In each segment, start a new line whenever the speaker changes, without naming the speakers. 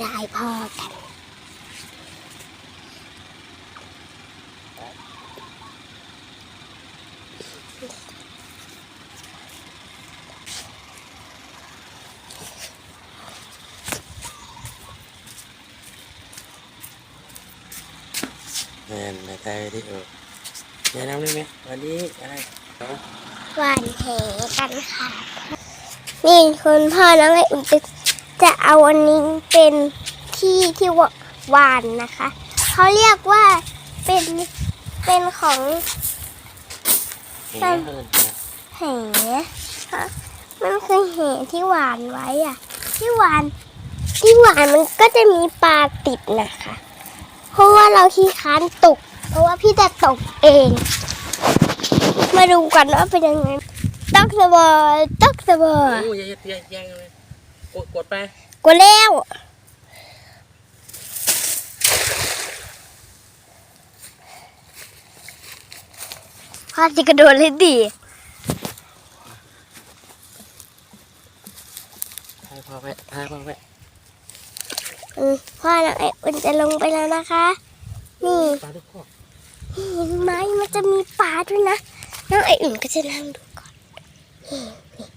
ได้พ่อกัน
แม่นในไทยที่เออแนะนำได้ไหมวันนี้อะไร
วานแหกันค่ะ นี่คุณพ่อน้องไออุ่นจะ จะเอาอันนี้เป็นที่ที่หวานนะคะ เขาเรียกว่าเป็นเป็นของ
แหน่เอิ้นนะ
แหฮะมันคือแหที่หวานไว้อะที่หวาน ที่หวานมันก็จะมีปลาติดนะคะ เพราะว่าเราที่ค้านตก เพราะว่าพี่จะตกเอง มาดูกันว่าเป็นยังไงตักสบายตักสบาย
โอ้ยอย่าอย่าอย่าอย่าเลย กดกดไป
กดแล้วพ่อจะกระโดดเลยดิ
ให้พ่อแม่ให้พ่อแม่
อืมพ่อน้องไออุ่นจะลงไปแล้วนะคะ นี่
ปลาทุกข้อ
เห็นไหมมันจะมีปลาด้วยนะน้องไออุ่นก็จะนั่งดูก่อนนี่นี่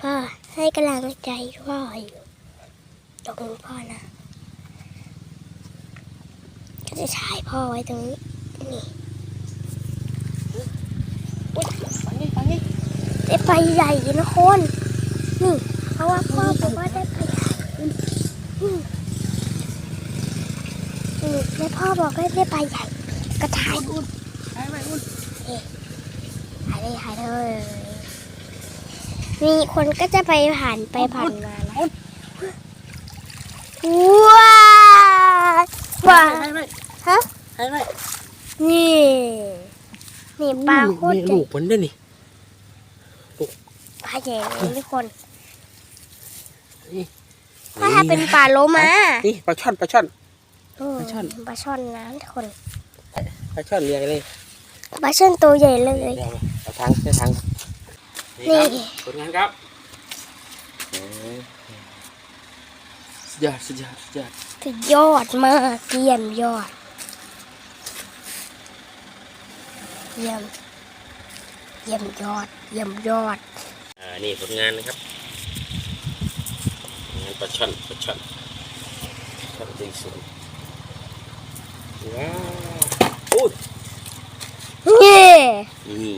พ่อให้ กำลังใจพ่ออยู่ตรงพ่อนะ ก็จะถ่ายพ่อไว้ตรงนี้ นี่
ฟังนี่ฟังนี่
ได้ไปใหญ่นะคนนี่ เพราะว่าพ่อบอกว่าได้ไปใหญ่นี่แล้วพ่อบอกว่าได้ไปใหญ่ ก็ถ่าย
อุ่นให้ไปอุ่น
ถ่ายเลยถ่ายเลย มีคนก็จะไปผ่านไปผ่านมานะว้าวว้าว
ให้ไป
ฮะ
ให้ไป
นี่ นี่ปลาโคตร
นี่
ใหญ่
ลูกผลด้วยนี่
ปลาใหญ่เลยทุกคน
นี่
ถ้าถ้าเป็นปลาโลมา
นี่ปลาช่อนปลาช่อน
อืม
ปลาช่อน
ปลาช่อนนะทุกคน
ปลาช่อนเรียงเลย
ปลาช่อนตัวใหญ่เลย
เดี๋ยวเอาทางใช้ทางครับ
นี่
ครับผลงานครับเออสุดยอดสุดยอดสุดยอด
สุดยอดมากเยี่ยมยอด เยี่ยม เยี่ยมยอด เยี่ยมยอด
อ่า นี่ผลงานนะครับผลงานปลาช่อนปลาช่อนช่อนตีสูงว้าวโอ้ย
เย่
นี่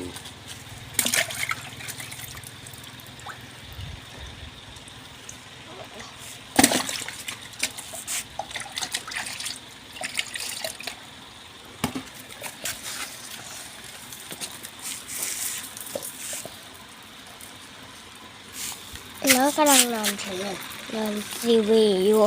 น้องกำลังนอนถึงนอนทีวีอยู่